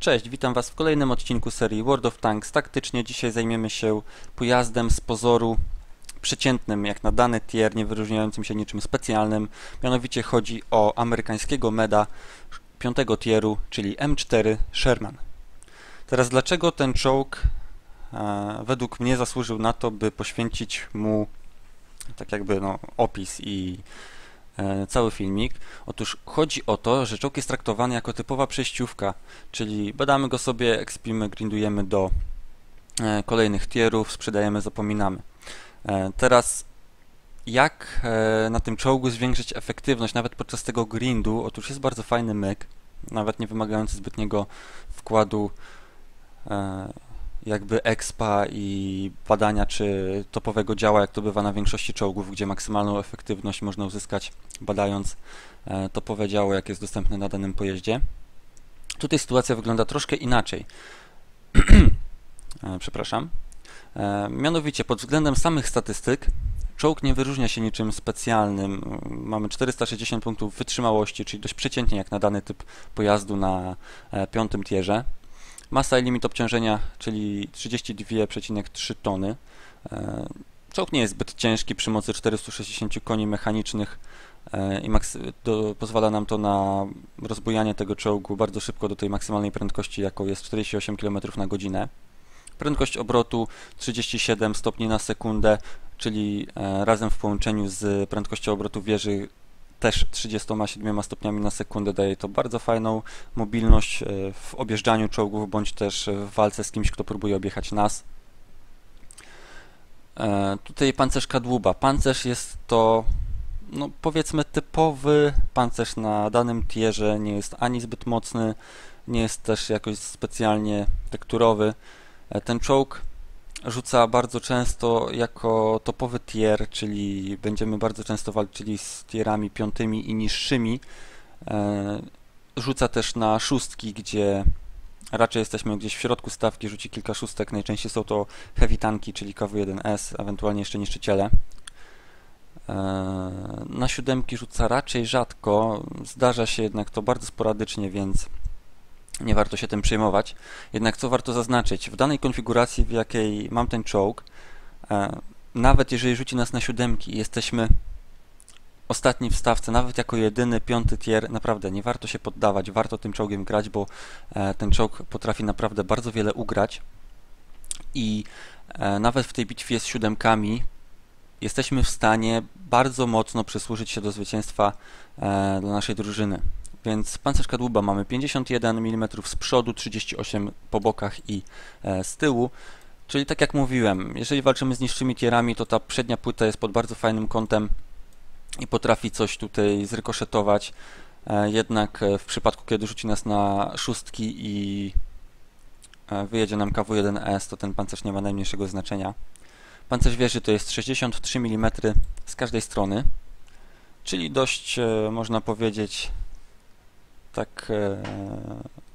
Cześć, witam Was w kolejnym odcinku serii World of Tanks. Taktycznie dzisiaj zajmiemy się pojazdem z pozoru przeciętnym, jak na dany tier, nie wyróżniającym się niczym specjalnym. Mianowicie chodzi o amerykańskiego meda piątego tieru, czyli M4 Sherman. Teraz dlaczego ten czołg e, według mnie zasłużył na to, by poświęcić mu tak jakby no, opis i cały filmik. Otóż chodzi o to, że czołg jest traktowany jako typowa przejściówka, czyli badamy go sobie, ekspimy, grindujemy do e, kolejnych tierów, sprzedajemy, zapominamy. E, teraz jak e, na tym czołgu zwiększyć efektywność nawet podczas tego grindu? Otóż jest bardzo fajny myk, nawet nie wymagający zbytniego wkładu e, jakby expa i badania czy topowego działa, jak to bywa na większości czołgów, gdzie maksymalną efektywność można uzyskać badając e, topowe działo, jak jest dostępne na danym pojeździe. Tutaj sytuacja wygląda troszkę inaczej. E, przepraszam. E, mianowicie pod względem samych statystyk czołg nie wyróżnia się niczym specjalnym. Mamy 460 punktów wytrzymałości, czyli dość przeciętnie jak na dany typ pojazdu na piątym tierze. Masa i limit obciążenia, czyli 32,3 tony. E, czołg nie jest zbyt ciężki przy mocy 460 koni mechanicznych e, i do, pozwala nam to na rozbujanie tego czołgu bardzo szybko do tej maksymalnej prędkości, jaką jest 48 km na godzinę. Prędkość obrotu 37 stopni na sekundę, czyli e, razem w połączeniu z prędkością obrotu wieży też 37 stopniami na sekundę daje to bardzo fajną mobilność e, w objeżdżaniu czołgów, bądź też w walce z kimś, kto próbuje objechać nas. E, tutaj pancerz kadłuba. Pancerz jest to no powiedzmy typowy pancerz na danym tierze, nie jest ani zbyt mocny, nie jest też jakoś specjalnie tekturowy. E, ten czołg rzuca bardzo często jako topowy tier, czyli będziemy bardzo często walczyli z tierami piątymi i niższymi. E, rzuca też na szóstki, gdzie raczej jesteśmy gdzieś w środku stawki, rzuci kilka szóstek. Najczęściej są to heavy tanki, czyli KW-1S, ewentualnie jeszcze niszczyciele. E, na siódemki rzuca raczej rzadko, zdarza się jednak to bardzo sporadycznie, więc nie warto się tym przejmować. Jednak co warto zaznaczyć, w danej konfiguracji, w jakiej mam ten czołg, e, nawet jeżeli rzuci nas na siódemki i jesteśmy ostatni w stawce, nawet jako jedyny piąty tier, naprawdę nie warto się poddawać, warto tym czołgiem grać, bo e, ten czołg potrafi naprawdę bardzo wiele ugrać i e, nawet w tej bitwie z siódemkami jesteśmy w stanie bardzo mocno przysłużyć się do zwycięstwa dla naszej drużyny. Więc pancerz kadłuba mamy 51 mm z przodu, 38 po bokach i e, z tyłu. Czyli tak jak mówiłem, jeżeli walczymy z niższymi tierami, to ta przednia płyta jest pod bardzo fajnym kątem i potrafi coś tutaj zrykoszetować. E, jednak e, w przypadku, kiedy rzuci nas na szóstki i wyjedzie nam KW-1S, to ten pancerz nie ma najmniejszego znaczenia. Pancerz wieży to jest 63 mm z każdej strony, czyli dość, można powiedzieć, tak e,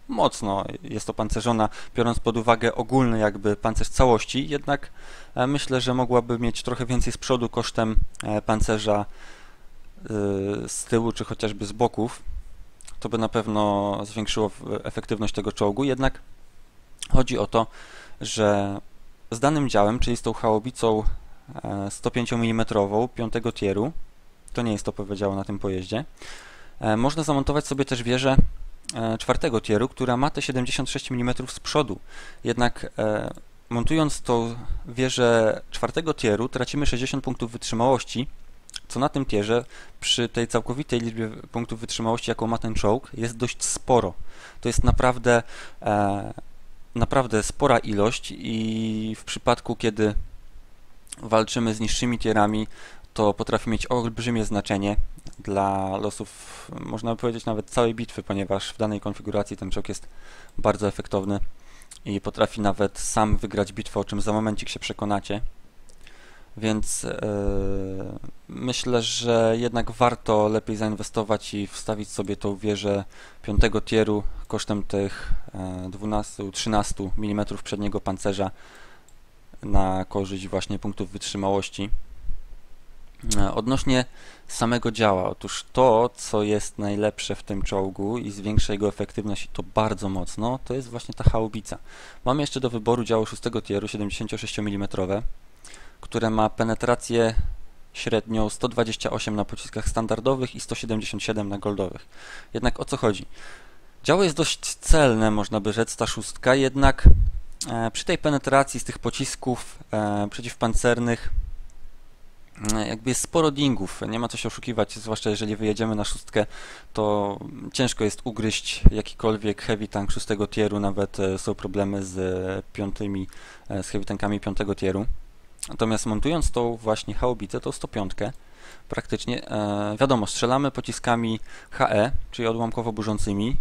mocno jest opancerzona, biorąc pod uwagę ogólny jakby pancerz całości, jednak e, myślę, że mogłaby mieć trochę więcej z przodu kosztem e, pancerza z tyłu, czy chociażby z boków. To by na pewno zwiększyło efektywność tego czołgu, jednak chodzi o to, że z danym działem, czyli z tą chałobicą 105 mm 5 tieru, to nie jest to powiedziało na tym pojeździe, można zamontować sobie też wieżę e, czwartego tieru, która ma te 76 mm z przodu. Jednak e, montując tą wieżę czwartego tieru tracimy 60 punktów wytrzymałości, co na tym tierze przy tej całkowitej liczbie punktów wytrzymałości, jaką ma ten czołg, jest dość sporo. To jest naprawdę, naprawdę spora ilość i w przypadku, kiedy walczymy z niższymi tierami, to potrafi mieć olbrzymie znaczenie dla losów, można by powiedzieć nawet całej bitwy, ponieważ w danej konfiguracji ten czołg jest bardzo efektowny i potrafi nawet sam wygrać bitwę, o czym za momencik się przekonacie. Więc yy, myślę, że jednak warto lepiej zainwestować i wstawić sobie tą wieżę piątego tieru kosztem tych 12-13 e, mm przedniego pancerza na korzyść właśnie punktów wytrzymałości. E, odnośnie samego działa, otóż to, co jest najlepsze w tym czołgu i zwiększa jego efektywność to bardzo mocno, to jest właśnie ta haubica. Mamy jeszcze do wyboru działo 6 tieru 76 mm, które ma penetrację średnią 128 na pociskach standardowych i 177 na goldowych. Jednak o co chodzi? Działo jest dość celne, można by rzec, ta szóstka, jednak e, przy tej penetracji z tych pocisków e, przeciwpancernych jakby jest sporo dingów, nie ma co się oszukiwać, zwłaszcza jeżeli wyjedziemy na szóstkę, to ciężko jest ugryźć jakikolwiek heavy tank szóstego tieru, nawet są problemy z piątymi, z heavy tankami piątego tieru. Natomiast montując tą właśnie haubicę, tą 105, praktycznie, e, wiadomo, strzelamy pociskami HE, czyli odłamkowo burzącymi,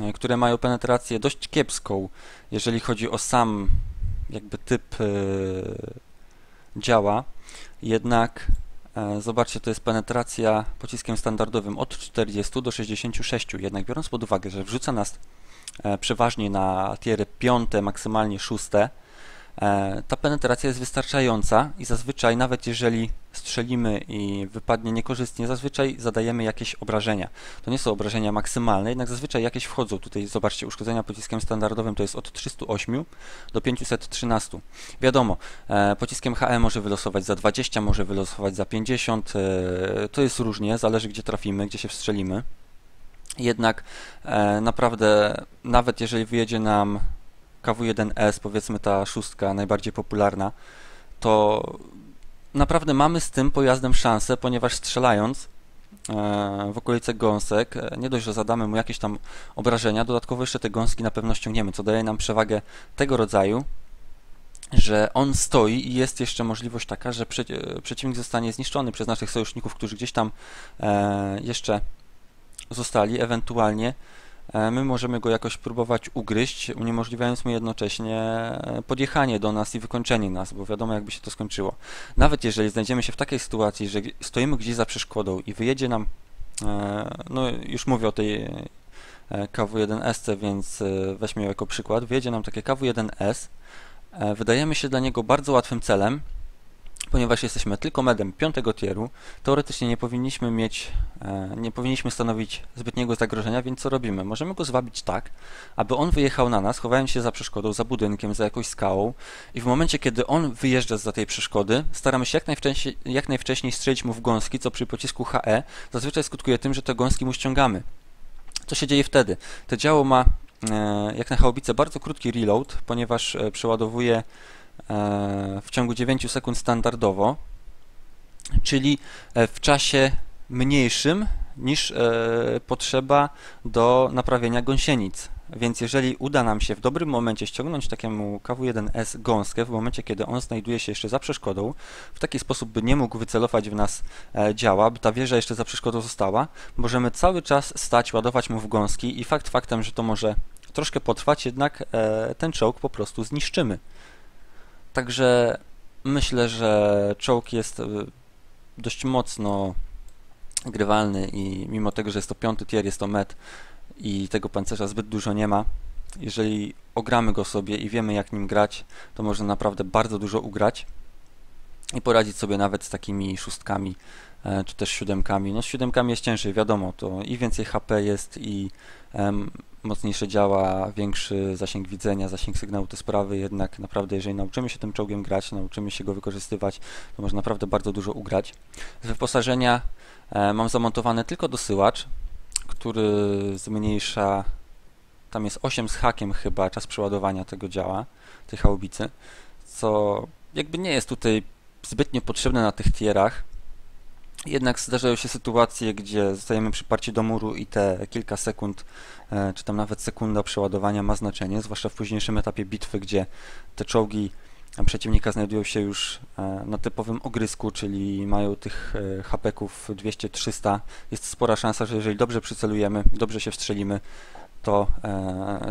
e, które mają penetrację dość kiepską, jeżeli chodzi o sam jakby typ e, działa. Jednak e, zobaczcie, to jest penetracja pociskiem standardowym od 40 do 66. Jednak biorąc pod uwagę, że wrzuca nas e, przeważnie na tiery 5, maksymalnie 6, E, ta penetracja jest wystarczająca i zazwyczaj, nawet jeżeli strzelimy i wypadnie niekorzystnie, zazwyczaj zadajemy jakieś obrażenia. To nie są obrażenia maksymalne, jednak zazwyczaj jakieś wchodzą. Tutaj zobaczcie, uszkodzenia pociskiem standardowym to jest od 308 do 513. Wiadomo, e, pociskiem HE może wylosować za 20, może wylosować za 50. E, to jest różnie, zależy gdzie trafimy, gdzie się wstrzelimy. Jednak naprawdę, nawet jeżeli wyjedzie nam KW1S, powiedzmy ta szóstka najbardziej popularna, to naprawdę mamy z tym pojazdem szansę, ponieważ strzelając e, w okolice gąsek, e, nie dość, że zadamy mu jakieś tam obrażenia, dodatkowo jeszcze te gąski na pewno ściągniemy, co daje nam przewagę tego rodzaju, że on stoi i jest jeszcze możliwość taka, że przeciwnik zostanie zniszczony przez naszych sojuszników, którzy gdzieś tam e, jeszcze zostali, ewentualnie E, my możemy go jakoś próbować ugryźć, uniemożliwiając mu jednocześnie e, podjechanie do nas i wykończenie nas, bo wiadomo jakby się to skończyło. Nawet jeżeli znajdziemy się w takiej sytuacji, że stoimy gdzieś za przeszkodą i wyjedzie nam, e, no już mówię o tej KW1SC, więc weźmy ją jako przykład, wyjedzie nam takie KW1S, wydajemy się dla niego bardzo łatwym celem, ponieważ jesteśmy tylko medem piątego tieru, teoretycznie nie powinniśmy mieć, e, nie powinniśmy stanowić zbytniego zagrożenia, więc co robimy? Możemy go zwabić tak, aby on wyjechał na nas, chowając się za przeszkodą, za budynkiem, za jakąś skałą i w momencie, kiedy on wyjeżdża za tej przeszkody, staramy się jak najwcześniej, jak najwcześniej strzelić mu w gąski, co przy pocisku HE zazwyczaj skutkuje tym, że te gąski mu ściągamy. Co się dzieje wtedy? To działo ma, e, jak na chałubice, bardzo krótki reload, ponieważ e, przeładowuje w ciągu 9 sekund standardowo, czyli e, w czasie mniejszym niż e, potrzeba do naprawienia gąsienic. Więc jeżeli uda nam się w dobrym momencie ściągnąć takiemu KW1S gąskę, w momencie kiedy on znajduje się jeszcze za przeszkodą, w taki sposób, by nie mógł wycelować w nas działa, by ta wieża jeszcze za przeszkodą została, możemy cały czas stać, ładować mu w gąski i fakt faktem, że to może troszkę potrwać, jednak ten czołg po prostu zniszczymy. Także myślę, że czołg jest e, dość mocno grywalny i mimo tego, że jest to piąty tier, jest to met i tego pancerza zbyt dużo nie ma. Jeżeli ogramy go sobie i wiemy jak nim grać, to można naprawdę bardzo dużo ugrać i poradzić sobie nawet z takimi szóstkami e, czy też siódemkami. No z siódemkami jest ciężej, wiadomo, to i więcej HP jest i mocniejsze działa, większy zasięg widzenia, zasięg sygnału te sprawy, jednak naprawdę jeżeli nauczymy się tym czołgiem grać, nauczymy się go wykorzystywać, to można naprawdę bardzo dużo ugrać. Z wyposażenia e, mam zamontowany tylko dosyłacz, który zmniejsza, tam jest 8 z hakiem chyba, czas przeładowania tego działa, tej chałubicy, co jakby nie jest tutaj zbytnio potrzebne na tych tierach, jednak zdarzają się sytuacje, gdzie zostajemy przyparci do muru i te kilka sekund, e, czy tam nawet sekunda przeładowania ma znaczenie, zwłaszcza w późniejszym etapie bitwy, gdzie te czołgi przeciwnika znajdują się już e, na typowym ogrysku, czyli mają tych e, hapeków 200-300. Jest spora szansa, że jeżeli dobrze przycelujemy, dobrze się wstrzelimy, to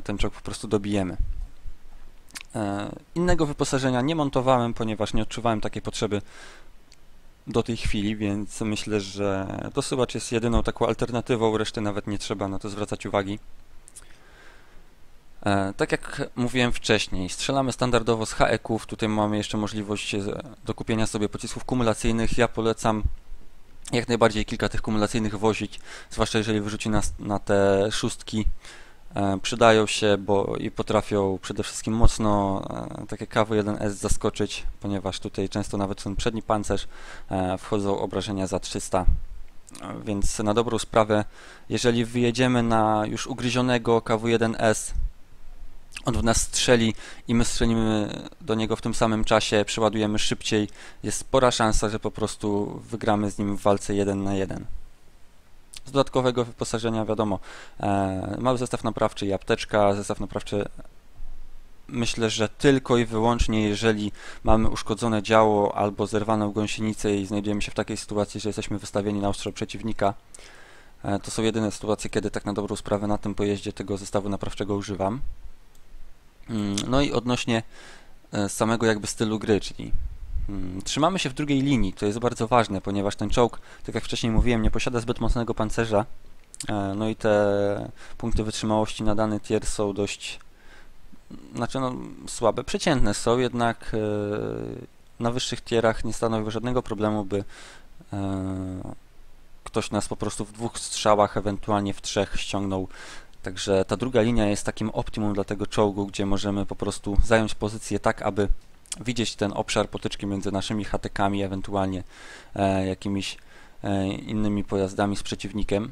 ten czołg po prostu dobijemy. Innego wyposażenia nie montowałem, ponieważ nie odczuwałem takiej potrzeby do tej chwili, więc myślę, że dosyłacz jest jedyną taką alternatywą, reszty nawet nie trzeba na to zwracać uwagi. E, tak jak mówiłem wcześniej, strzelamy standardowo z HE-ków, tutaj mamy jeszcze możliwość e, dokupienia sobie pocisków kumulacyjnych. Ja polecam jak najbardziej kilka tych kumulacyjnych wozić, zwłaszcza jeżeli wyrzuci nas na te szóstki. E, przydają się, bo i potrafią przede wszystkim mocno takie KW1S zaskoczyć, ponieważ tutaj często nawet ten przedni pancerz wchodzą obrażenia za 300 więc na dobrą sprawę, jeżeli wyjedziemy na już ugryzionego KW1S on w nas strzeli i my strzelimy do niego w tym samym czasie, przeładujemy szybciej, jest spora szansa, że po prostu wygramy z nim w walce 1 na 1. Z dodatkowego wyposażenia wiadomo, e, mały zestaw naprawczy i apteczka, zestaw naprawczy myślę, że tylko i wyłącznie jeżeli mamy uszkodzone działo albo zerwaną gąsienicę i znajdujemy się w takiej sytuacji, że jesteśmy wystawieni na ostro przeciwnika, e, to są jedyne sytuacje, kiedy tak na dobrą sprawę na tym pojeździe tego zestawu naprawczego używam. Mm, no i odnośnie e, samego jakby stylu gry, czyli trzymamy się w drugiej linii, to jest bardzo ważne, ponieważ ten czołg, tak jak wcześniej mówiłem, nie posiada zbyt mocnego pancerza, e, no i te punkty wytrzymałości na dany tier są dość, znaczy no, słabe, przeciętne są, jednak e, na wyższych tierach nie stanowi żadnego problemu, by ktoś nas po prostu w dwóch strzałach, ewentualnie w trzech ściągnął. Także ta druga linia jest takim optimum dla tego czołgu, gdzie możemy po prostu zająć pozycję tak, aby widzieć ten obszar potyczki między naszymi hatekami, ewentualnie e, jakimiś e, innymi pojazdami z przeciwnikiem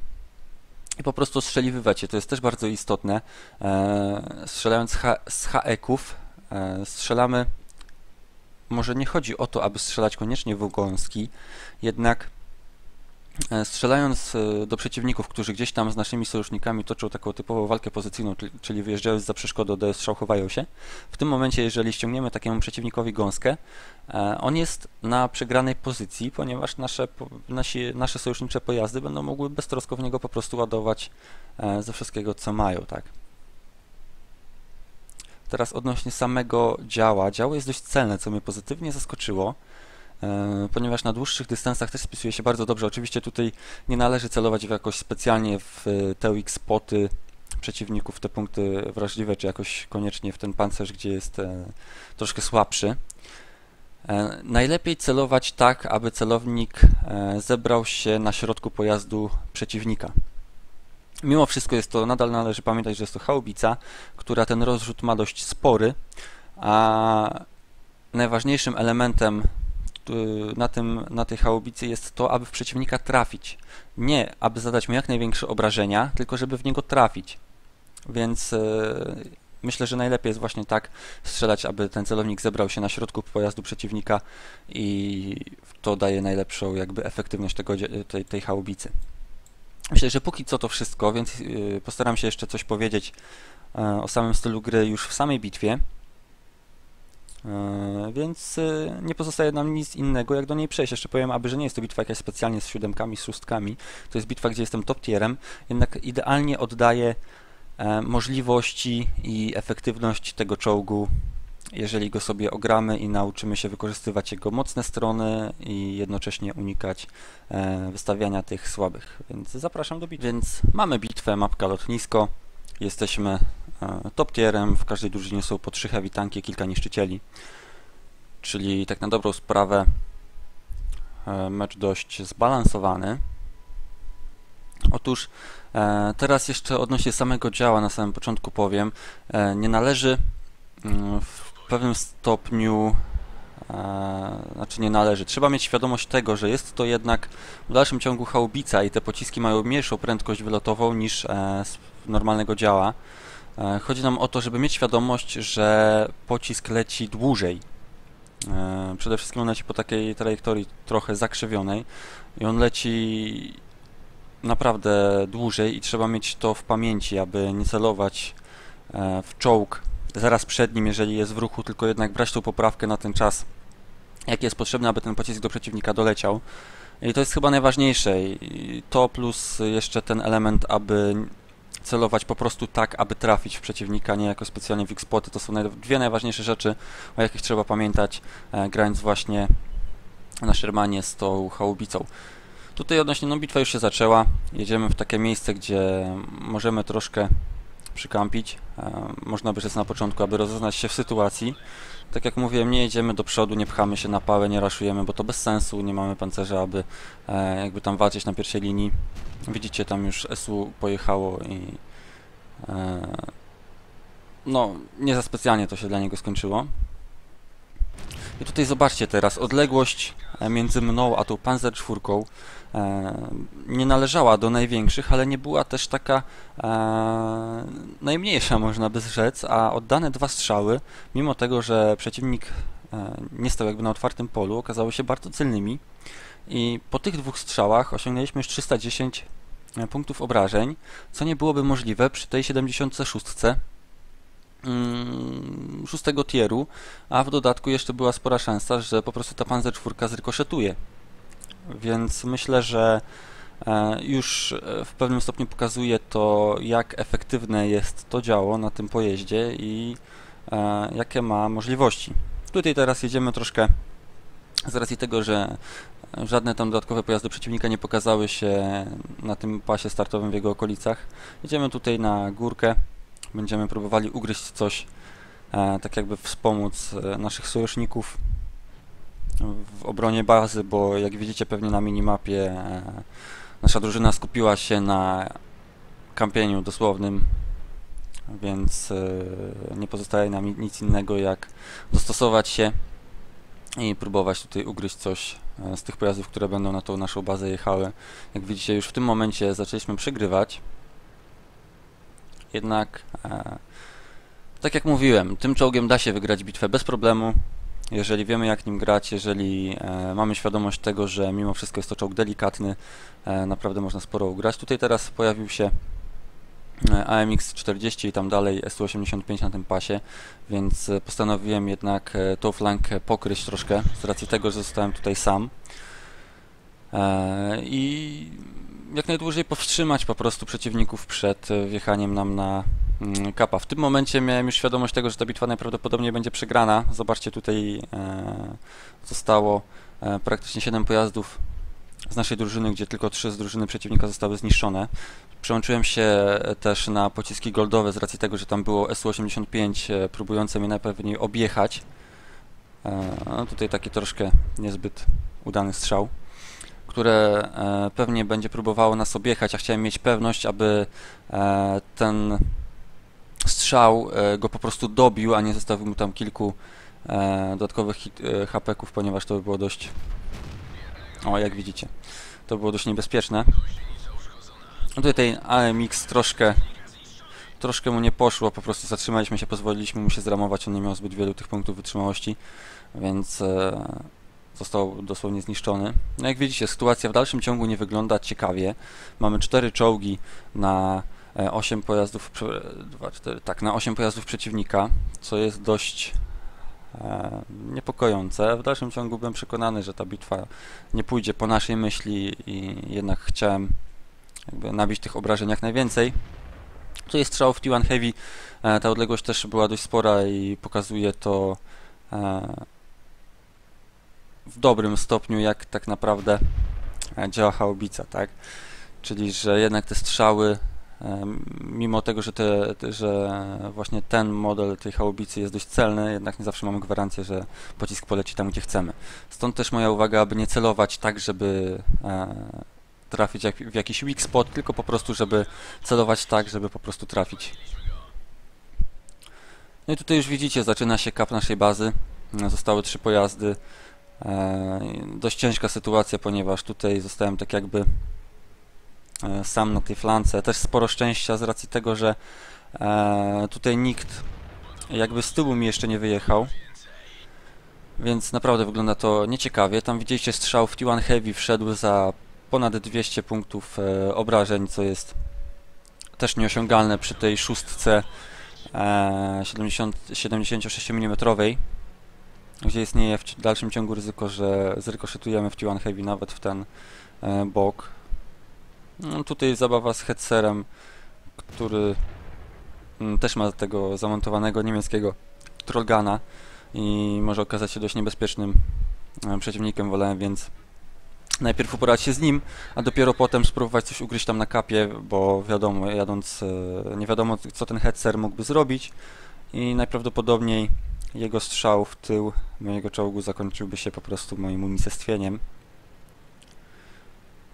i po prostu strzeliwywać je. To jest też bardzo istotne. E, strzelając z HE-ków e, strzelamy może nie chodzi o to, aby strzelać koniecznie w gąski, jednak strzelając e, do przeciwników, którzy gdzieś tam z naszymi sojusznikami toczą taką typową walkę pozycyjną, czyli wyjeżdżają za przeszkodą, do strzał chowają się, w tym momencie, jeżeli ściągniemy takiemu przeciwnikowi gąskę, e, on jest na przegranej pozycji, ponieważ nasze, nasi, nasze sojusznicze pojazdy będą mogły beztrosko w niego po prostu ładować ze wszystkiego, co mają, tak. Teraz odnośnie samego działa. Działo jest dość celne, co mnie pozytywnie zaskoczyło. E, ponieważ na dłuższych dystansach też spisuje się bardzo dobrze. Oczywiście tutaj nie należy celować w jakoś specjalnie w e, TX spoty przeciwników, te punkty wrażliwe, czy jakoś koniecznie w ten pancerz, gdzie jest e, troszkę słabszy. Najlepiej celować tak, aby celownik zebrał się na środku pojazdu przeciwnika. Mimo wszystko jest to, nadal należy pamiętać, że jest to chałubica, która ten rozrzut ma dość spory, a najważniejszym elementem na, tym, na tej chałubicy jest to, aby w przeciwnika trafić. Nie, aby zadać mu jak największe obrażenia, tylko żeby w niego trafić. Więc yy, myślę, że najlepiej jest właśnie tak strzelać, aby ten celownik zebrał się na środku pojazdu przeciwnika i to daje najlepszą jakby efektywność tego, tej, tej chałubicy. Myślę, że póki co to wszystko, więc yy, postaram się jeszcze coś powiedzieć yy, o samym stylu gry już w samej bitwie. E, więc e, nie pozostaje nam nic innego, jak do niej przejść. Jeszcze powiem, aby że nie jest to bitwa jakaś specjalnie z siódemkami, z szóstkami. To jest bitwa, gdzie jestem top tierem, jednak idealnie oddaje e, możliwości i efektywność tego czołgu, jeżeli go sobie ogramy i nauczymy się wykorzystywać jego mocne strony i jednocześnie unikać wystawiania tych słabych. Więc zapraszam do bitwy. Więc mamy bitwę, mapka lotnisko. Jesteśmy E, top tierem. W każdej drużynie są po trzy heavy tanki, kilka niszczycieli. Czyli tak na dobrą sprawę e, mecz dość zbalansowany. Otóż e, teraz jeszcze odnośnie samego działa na samym początku powiem. Nie należy mm, w pewnym stopniu znaczy nie należy. Trzeba mieć świadomość tego, że jest to jednak w dalszym ciągu chałubica i te pociski mają mniejszą prędkość wylotową niż normalnego działa. E, chodzi nam o to, żeby mieć świadomość, że pocisk leci dłużej. E, przede wszystkim on leci po takiej trajektorii trochę zakrzywionej i on leci naprawdę dłużej i trzeba mieć to w pamięci, aby nie celować e, w czołg zaraz przed nim, jeżeli jest w ruchu, tylko jednak brać tą poprawkę na ten czas, jaki jest potrzebny, aby ten pocisk do przeciwnika doleciał. I to jest chyba najważniejsze. I to plus jeszcze ten element, aby celować po prostu tak, aby trafić w przeciwnika, nie jako specjalnie w X-spoty. To są dwie najważniejsze rzeczy, o jakich trzeba pamiętać, e, grając właśnie na Shermanie z tą chałubicą. Tutaj odnośnie, no bitwa już się zaczęła, jedziemy w takie miejsce, gdzie możemy troszkę przykampić. E, można by rzec na początku, aby rozeznać się w sytuacji. Tak jak mówiłem, nie jedziemy do przodu, nie pchamy się na pałę, nie raszujemy, bo to bez sensu, nie mamy pancerza, aby e, jakby tam walczyć na pierwszej linii. Widzicie, tam już SU pojechało i e, no, nie za specjalnie to się dla niego skończyło. I tutaj zobaczcie teraz, odległość e, między mną a tą Panzer 4 e, nie należała do największych, ale nie była też taka e, najmniejsza, można by rzec, a oddane dwa strzały, mimo tego, że przeciwnik nie stał jakby na otwartym polu, okazały się bardzo celnymi. I po tych dwóch strzałach osiągnęliśmy już 310 e, punktów obrażeń, co nie byłoby możliwe przy tej 76 Mm, szóstego tieru, a w dodatku jeszcze była spora szansa, że po prostu ta Panzer 4 zrykoszetuje. Więc myślę, że e, już w pewnym stopniu pokazuje to, jak efektywne jest to działo na tym pojeździe i e, jakie ma możliwości. Tutaj teraz jedziemy troszkę z racji tego, że żadne tam dodatkowe pojazdy przeciwnika nie pokazały się na tym pasie startowym w jego okolicach. Jedziemy tutaj na górkę będziemy próbowali ugryźć coś, e, tak jakby wspomóc e, naszych sojuszników w obronie bazy, bo jak widzicie pewnie na minimapie e, nasza drużyna skupiła się na kampieniu dosłownym, więc nie pozostaje nam nic innego jak dostosować się i próbować tutaj ugryźć coś z tych pojazdów, które będą na tą naszą bazę jechały. Jak widzicie już w tym momencie zaczęliśmy przegrywać, jednak, e, tak jak mówiłem, tym czołgiem da się wygrać bitwę bez problemu. Jeżeli wiemy jak nim grać, jeżeli e, mamy świadomość tego, że mimo wszystko jest to czołg delikatny, e, naprawdę można sporo ugrać. Tutaj teraz pojawił się e, AMX-40 i tam dalej SU-85 na tym pasie, więc e, postanowiłem jednak e, tą flankę pokryć troszkę, z racji tego, że zostałem tutaj sam. I jak najdłużej powstrzymać po prostu przeciwników przed e, wjechaniem nam na mm, kapa. W tym momencie miałem już świadomość tego, że ta bitwa najprawdopodobniej będzie przegrana. Zobaczcie, tutaj e, zostało e, praktycznie 7 pojazdów z naszej drużyny, gdzie tylko 3 z drużyny przeciwnika zostały zniszczone. Przełączyłem się też na pociski goldowe z racji tego, że tam było Su-85 próbujące mnie najpewniej objechać. No tutaj taki troszkę niezbyt udany strzał które e, pewnie będzie próbowało nas objechać, a chciałem mieć pewność, aby e, ten strzał e, go po prostu dobił, a nie zostawił mu tam kilku dodatkowych HP-ków, ponieważ to by było dość... O, jak widzicie, to było dość niebezpieczne. Tutaj AMX troszkę troszkę mu nie poszło, po prostu zatrzymaliśmy się, pozwoliliśmy mu się zramować, on nie miał zbyt wielu tych punktów wytrzymałości, więc został dosłownie zniszczony. No jak widzicie, sytuacja w dalszym ciągu nie wygląda ciekawie. Mamy cztery czołgi na 8 e, pojazdów, 2, 4, tak, na 8 pojazdów przeciwnika, co jest dość e, niepokojące. W dalszym ciągu byłem przekonany, że ta bitwa nie pójdzie po naszej myśli i jednak chciałem jakby nabić tych obrażeń jak najwięcej. Tu jest strzał w T1 Heavy, e, ta odległość też była dość spora i pokazuje to e, w dobrym stopniu, jak tak naprawdę e, działa haubica, tak? Czyli, że jednak te strzały, mimo tego, że, te, że właśnie ten model tej haubicy jest dość celny, jednak nie zawsze mamy gwarancję, że pocisk poleci tam, gdzie chcemy. Stąd też moja uwaga, aby nie celować tak, żeby e, trafić w jakiś weak spot, tylko po prostu, żeby celować tak, żeby po prostu trafić. No i tutaj już widzicie, zaczyna się kap naszej bazy. Zostały trzy pojazdy. E, dość ciężka sytuacja, ponieważ tutaj zostałem tak jakby e, sam na tej flance. Też sporo szczęścia z racji tego, że e, tutaj nikt jakby z tyłu mi jeszcze nie wyjechał. Więc naprawdę wygląda to nieciekawie. Tam widzieliście strzał w T1 Heavy wszedł za ponad 200 punktów obrażeń, co jest też nieosiągalne przy tej szóstce 70, 76 mm gdzie istnieje w dalszym ciągu ryzyko, że zrykoszetujemy w T1 Heavy nawet w ten e, bok. No, tutaj zabawa z headserem, który mm, też ma tego zamontowanego niemieckiego trollgana i może okazać się dość niebezpiecznym e, przeciwnikiem. Wolałem więc najpierw uporać się z nim, a dopiero potem spróbować coś ugryźć tam na kapie, bo wiadomo, jadąc, e, nie wiadomo co ten headser mógłby zrobić i najprawdopodobniej jego strzał w tył mojego czołgu zakończyłby się po prostu moim unicestwieniem.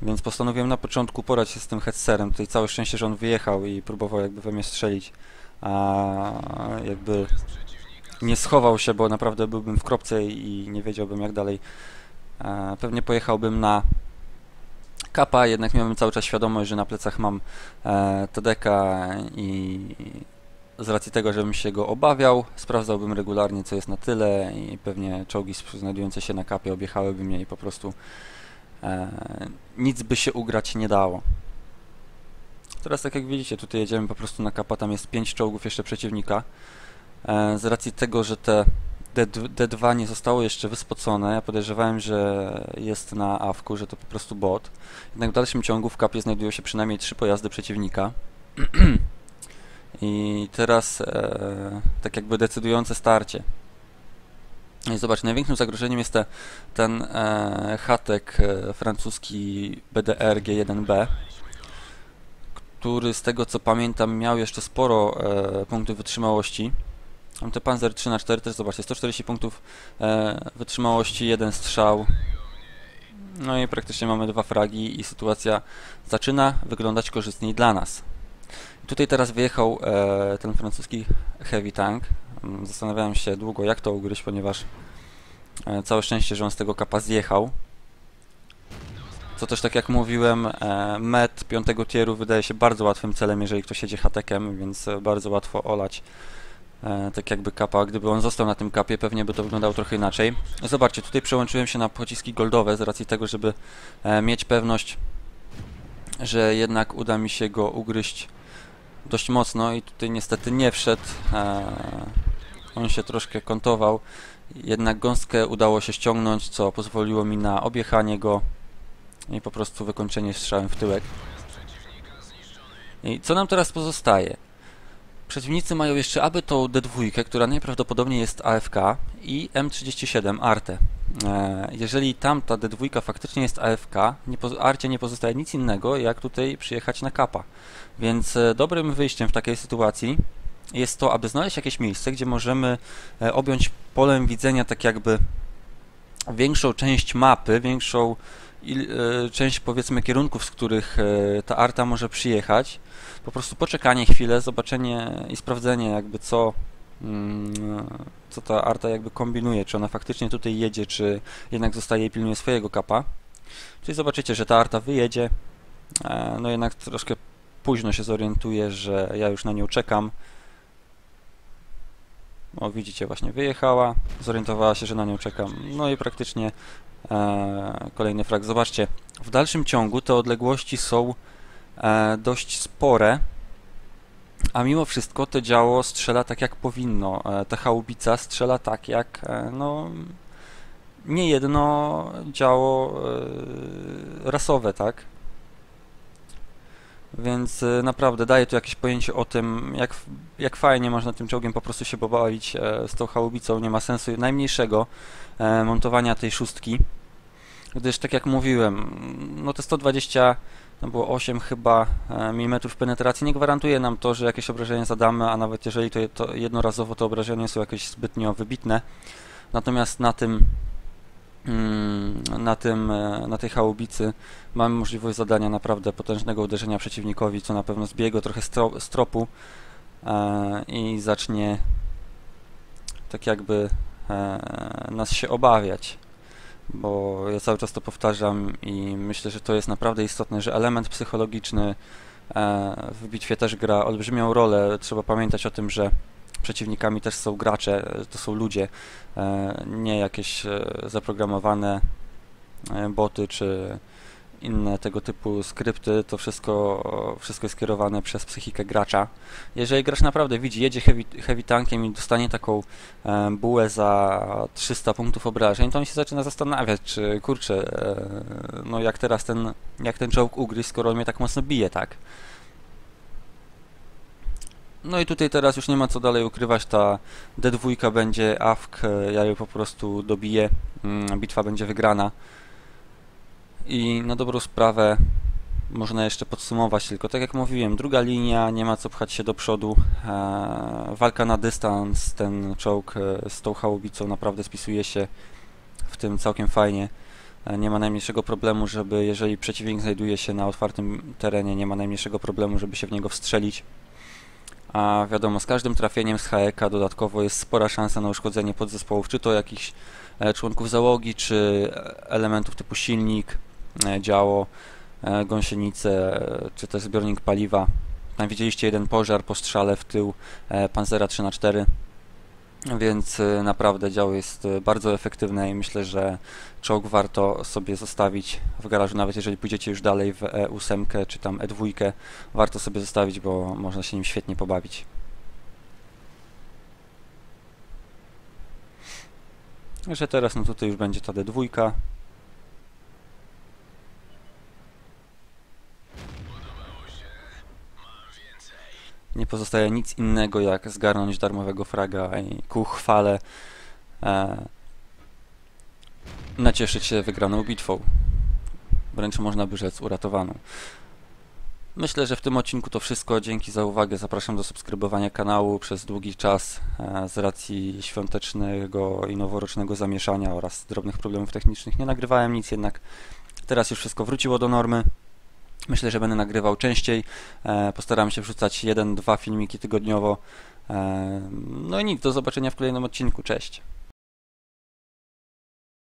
Więc postanowiłem na początku porać się z tym headserem. Tutaj całe szczęście, że on wyjechał i próbował jakby we mnie strzelić, a jakby nie schował się, bo naprawdę byłbym w kropce i nie wiedziałbym jak dalej. Pewnie pojechałbym na kapa, jednak miałem cały czas świadomość, że na plecach mam e, TDK i z racji tego, żebym się go obawiał, sprawdzałbym regularnie, co jest na tyle i pewnie czołgi znajdujące się na kapie objechałyby mnie i po prostu e, nic by się ugrać nie dało. Teraz tak jak widzicie, tutaj jedziemy po prostu na kapa, tam jest 5 czołgów jeszcze przeciwnika. E, z racji tego, że te D2 nie zostało jeszcze wyspocone, ja podejrzewałem, że jest na awku, że to po prostu bot. Jednak w dalszym ciągu w kapie znajdują się przynajmniej 3 pojazdy przeciwnika. I teraz e, tak jakby decydujące starcie. I zobacz, największym zagrożeniem jest te, ten e, hatek e, francuski BDR G1B, który z tego co pamiętam miał jeszcze sporo e, punktów wytrzymałości. Mam te Panzer 3 na 4 też zobaczcie, 140 punktów e, wytrzymałości, jeden strzał. No i praktycznie mamy dwa fragi i sytuacja zaczyna wyglądać korzystniej dla nas. Tutaj teraz wyjechał e, ten francuski heavy tank. Mm, zastanawiałem się długo jak to ugryźć, ponieważ e, całe szczęście, że on z tego kapa zjechał. Co też tak jak mówiłem, e, met 5 tieru wydaje się bardzo łatwym celem, jeżeli ktoś jedzie hatekiem, więc bardzo łatwo olać e, tak jakby kapa. Gdyby on został na tym kapie, pewnie by to wyglądało trochę inaczej. Zobaczcie, tutaj przełączyłem się na pociski goldowe z racji tego, żeby e, mieć pewność, że jednak uda mi się go ugryźć dość mocno i tutaj niestety nie wszedł. E, on się troszkę kątował, jednak gąskę udało się ściągnąć, co pozwoliło mi na objechanie go i po prostu wykończenie strzałem w tyłek. I co nam teraz pozostaje? Przeciwnicy mają jeszcze aby tą D2, która najprawdopodobniej jest AFK i M37 Arte. E, jeżeli tamta D2 faktycznie jest AFK, nie Arcie nie pozostaje nic innego, jak tutaj przyjechać na kapa. Więc e, dobrym wyjściem w takiej sytuacji jest to, aby znaleźć jakieś miejsce, gdzie możemy e, objąć polem widzenia tak jakby większą część mapy, większą część powiedzmy kierunków, z których ta arta może przyjechać. Po prostu poczekanie chwilę, zobaczenie i sprawdzenie jakby co co ta arta jakby kombinuje, czy ona faktycznie tutaj jedzie, czy jednak zostaje i pilnuje swojego kapa. Czyli zobaczycie, że ta arta wyjedzie, e, no jednak troszkę późno się zorientuje, że ja już na nią czekam. O, widzicie, właśnie wyjechała, zorientowała się, że na nią czekam. No i praktycznie e, kolejny frag. Zobaczcie, w dalszym ciągu te odległości są e, dość spore, a mimo wszystko to działo strzela tak jak powinno. E, ta chałubica strzela tak jak e, no, nie jedno działo e, rasowe, tak? Więc naprawdę daje tu jakieś pojęcie o tym, jak, jak fajnie można tym czołgiem po prostu się pobawić z tą chałubicą. Nie ma sensu najmniejszego montowania tej szóstki, gdyż tak jak mówiłem, no te 120 to było 8 chyba milimetrów penetracji, nie gwarantuje nam to, że jakieś obrażenia zadamy, a nawet jeżeli to, to jednorazowo te obrażenia są jakieś zbytnio wybitne. Natomiast na tym mm, na, tym, e, na tej chałubicy mamy możliwość zadania naprawdę potężnego uderzenia przeciwnikowi, co na pewno zbije go trochę z tropu e, i zacznie tak jakby nas się obawiać bo ja cały czas to powtarzam i myślę, że to jest naprawdę istotne, że element psychologiczny e, w bitwie też gra olbrzymią rolę. Trzeba pamiętać o tym, że przeciwnikami też są gracze, to są ludzie, e, nie jakieś e, zaprogramowane boty czy inne tego typu skrypty, to wszystko, wszystko jest kierowane przez psychikę gracza. Jeżeli gracz naprawdę widzi, jedzie heavy, heavy tankiem i dostanie taką e, bułę za 300 punktów obrażeń, to on się zaczyna zastanawiać, czy kurczę, e, no jak teraz ten, jak ten czołg ugryźć, skoro mnie tak mocno bije, tak? No i tutaj teraz już nie ma co dalej ukrywać, ta D2 będzie AFK, ja ją po prostu dobiję, mm, bitwa będzie wygrana. I na dobrą sprawę można jeszcze podsumować tylko, tak jak mówiłem, druga linia, nie ma co pchać się do przodu, e, walka na dystans, ten czołg e, z tą hałubicą naprawdę spisuje się w tym całkiem fajnie. E, nie ma najmniejszego problemu, żeby jeżeli przeciwnik znajduje się na otwartym terenie, nie ma najmniejszego problemu, żeby się w niego wstrzelić. A wiadomo, z każdym trafieniem z HEK dodatkowo jest spora szansa na uszkodzenie podzespołów, czy to jakichś e, członków załogi, czy elementów typu silnik, e, działo, gąsienice, czy też zbiornik paliwa. Tam widzieliście jeden pożar po strzale w tył Panzera 3 na 4 więc naprawdę działo jest bardzo efektywne i myślę, że czołg warto sobie zostawić w garażu, nawet jeżeli pójdziecie już dalej w E8 czy tam E2, warto sobie zostawić, bo można się nim świetnie pobawić. Że teraz no tutaj już będzie ta D2, nie pozostaje nic innego jak zgarnąć darmowego fraga i ku chwale e, nacieszyć się wygraną bitwą. Wręcz można by rzec uratowaną. Myślę, że w tym odcinku to wszystko. Dzięki za uwagę. Zapraszam do subskrybowania kanału przez długi czas e, z racji świątecznego i noworocznego zamieszania oraz drobnych problemów technicznych. Nie nagrywałem nic, jednak teraz już wszystko wróciło do normy. Myślę, że będę nagrywał częściej. E, postaram się wrzucać jeden, dwa filmiki tygodniowo. E, no i nic, do zobaczenia w kolejnym odcinku. Cześć.